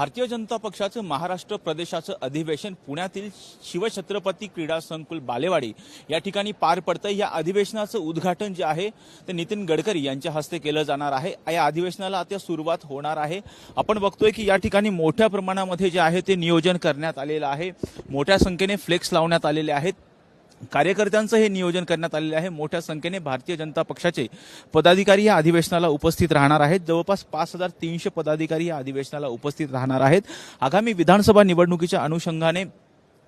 भारतीय जनता पक्षाचं महाराष्ट्र प्रदेशाचं अधिवेशन पुण्यातील शिवछत्रपती क्रीडा संकुल बालेवाडी या ठिकाणी पार पडतं या अधिवेशनाचं उद्घाटन जे आहे ते नितीन गडकरी यांच्या हस्ते केलं जाणार आहे. या अधिवेशनाला आता सुरुवात होणार आहे. आपण बघतोय की या ठिकाणी मोठ्या प्रमाणामध्ये जे आहे ते नियोजन करण्यात आलेलं आहे. मोठ्या संख्येने फ्लेक्स लावण्यात आलेले आहेत. कार्यकर्त्यांचं हे नियोजन करण्यात आलेलं आहे. मोठ्या संख्येने भारतीय जनता पक्षाचे पदाधिकारी या अधिवेशनाला उपस्थित राहणार आहेत. जवळपास पाच हजार तीनशे पदाधिकारी या अधिवेशनाला उपस्थित राहणार आहेत. आगामी विधानसभा निवडणुकीच्या अनुषंगाने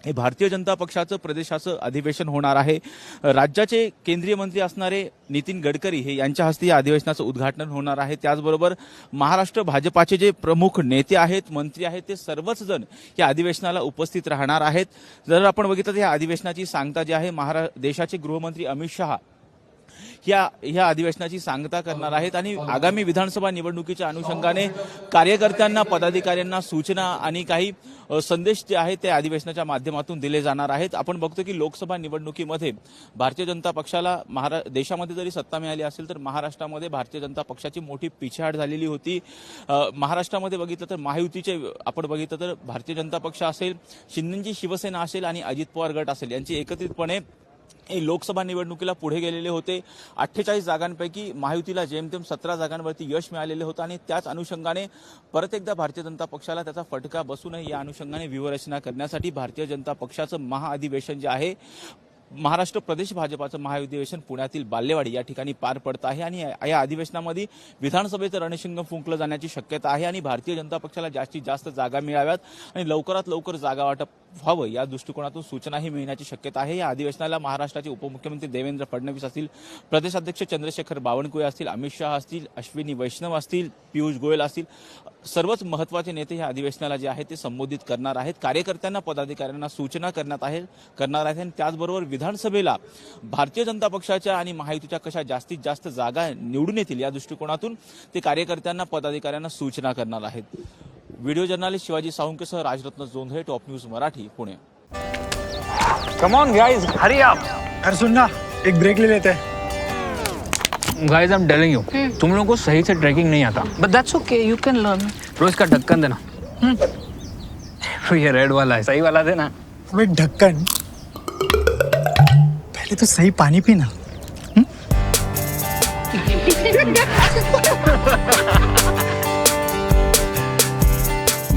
हे भारतीय जनता पक्षाचं प्रदेशाचं अधिवेशन होणार आहे. राज्याचे केंद्रीय मंत्री असणारे नितीन गडकरी हे यांच्या हस्ते या अधिवेशनाचं उद्घाटन होणार आहे. त्याचबरोबर महाराष्ट्र भाजपाचे जे प्रमुख नेते आहेत मंत्री आहेत ते सर्वच जण या अधिवेशनाला उपस्थित राहणार आहेत. जर आपण बघितलं तर या अधिवेशनाची सांगता जी आहे महारा देशाचे गृहमंत्री अमित शहा या ह्या अधिवेशनाची सांगता करणार आहेत आणि आगामी विधानसभा निवडणुकीच्या अनुषंगाने कार्यकर्त्यांना पदाधिकाऱ्यांना सूचना आणि काही संदेश जे आहेत ते अधिवेशनाच्या माध्यमातून दिले जाणार आहेत. आपण बघतो की लोकसभा निवडणुकीमध्ये भारतीय जनता पक्षाला महारा देशामध्ये जरी सत्ता मिळाली असेल तर महाराष्ट्रामध्ये भारतीय जनता पक्षाची मोठी पिछाड झालेली होती. महाराष्ट्रामध्ये बघितलं तर महायुतीचे आपण बघितलं तर भारतीय जनता पक्ष असेल शिंदेची शिवसेना असेल आणि अजित पवार गट असेल. यांची एकत्रितपणे हे लोकसभा निवडणुकीला पुढे गेलेले होते. अठ्ठेचाळीस जागांपैकी महायुतीला जेमतेम सतरा जागांवरती यश मिळालेलं होतं आणि त्याच अनुषंगाने परत एकदा भारतीय जनता पक्षाला त्याचा फटका बसू नये या अनुषंगाने व्यूहरचना करण्यासाठी भारतीय जनता पक्षाचं महाअधिवेशन जे आहे महाराष्ट्र प्रदेश भाजपाचं महाअधिवेशन पुण्यातील बाल्यवाडी या ठिकाणी पार पडत आहे आणि या- या अधिवेशनामध्ये विधानसभेचं रणशिंग फुंकलं जाण्याची शक्यता आहे आणि भारतीय जनता पक्षाला जास्तीत जास्त जागा मिळाव्यात आणि लवकरात लवकर जागा वाटप व्हावं. या दृष्टिकोनातून सूचनाही मिळण्याची शक्यता आहे. या अधिवेशनाला महाराष्ट्राचे उपमुख्यमंत्री देवेंद्र फडणवीस असतील प्रदेशाध्यक्ष चंद्रशेखर बावनकुळे असतील अमित शहा असतील अश्विनी वैष्णव असतील पियुष गोयल असतील सर्वच महत्त्वाचे नेते या अधिवेशनाला जे आहे ते संबोधित करणार आहेत. कार्यकर्त्यांना पदाधिकाऱ्यांना सूचना करण्यात आहे करणार आहेत. आणि त्याचबरोबर विधानसभेला भारतीय जनता पक्षाच्या आणि महायुतीच्या कशा जास्तीत जास्त जागा निवडून येतील या दृष्टिकोनातून ते कार्यकर्त्यांना पदाधिकाऱ्यांना सूचना करणार आहेत. Video journalist Shivaji साळुंकेसह Rajratna Jondhale top news Marathi Pune. Come on guys hurry up अरे सुन ना एक ब्रेक ले लेते. हैं guys I am telling you तुम लोगों को सही से ट्रैकिंग नहीं आता. But that's okay, you can learn. तो इसका ढक्कन देना. ये रेड वाला है. सही वाला देना. अबे ढक्कन पहले तो सही पानी पीना.